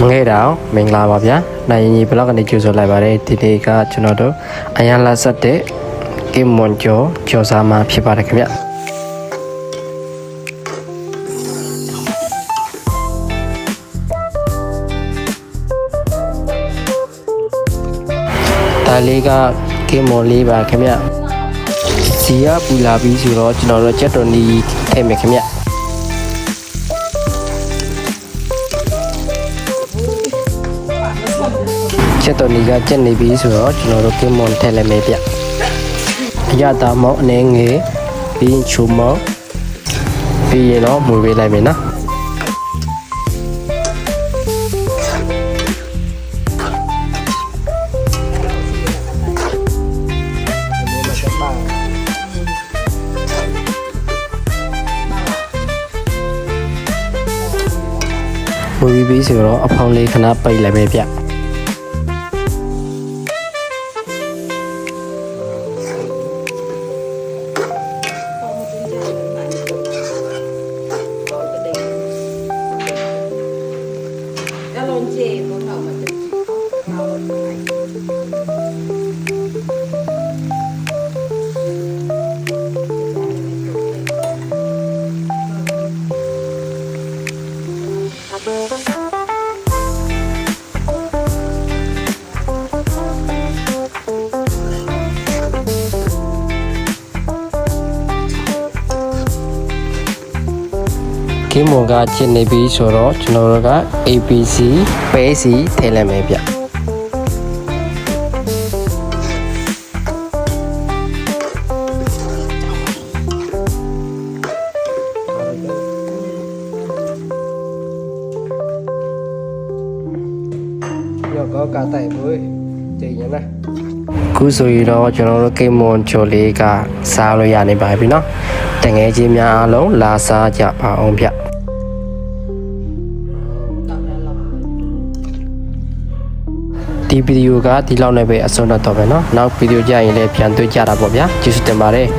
မငဲ့တောင်မင်္ဂလာပါဗျာနိုင်ရင်ကြီးဘလော့ကနေကြိုဆိုလိုက်ပါတယ်ဒီနေ့ကကျွန်တော်တို့အရန်လာဆက်တဲ့ကင်မွန်ကျော်ကျော်စားမှာဖြစ်ပါတယ်ခင်ဗျဒါလေးကကင်မွန်လေးပါခင်ဗျစီရပူလာပြီးဆိုတော့ကျွန်တော်တို့ချက်တော်နီထည့်မယ်ခင်ဗျ ချက်တော်နီကချက်နေပြီဆိုတော့ကျွန်တော်တို့ကင်မွန်ထည့်လိုက်မယ်ဗျအရတာမောင်းအနေငယ်ပြီးရင်ချူမောင်းပြီးရင်တော့မွေပေးလိုက်မယ်နော်မွေပြီးပြီဆိုတော့အဖောင်းလေးခဏပိတ်လိုက်မယ်ဗျ ကင်းမွန်ကချစ်နေပြီဆိုတော့ကျွန်တော်တို့က APC ပဲစီထည့်လိုက်မယ်ဗျ ရောကောကတိုက်ဘူးကြည့်ရလားခုဆိုရင်တော့ကျွန်တော်တို့ကိမွန်ချိုလေးကစားလို့ရနေပါပြီเนาะတငယ်ချင်းများအားလုံးလာစားကြပါအောင်ဗျ ตอบแล้วเรา ဒီဗီဒီယိုကဒီလောက်နဲ့ပဲအဆုံးသတ်တော့ပဲเนาะနောက်ဗီဒီယိုကြရင်လည်းပြန်တွေ့ကြတာပေါ့ဗျာကျေးဇူးတင်ပါတယ်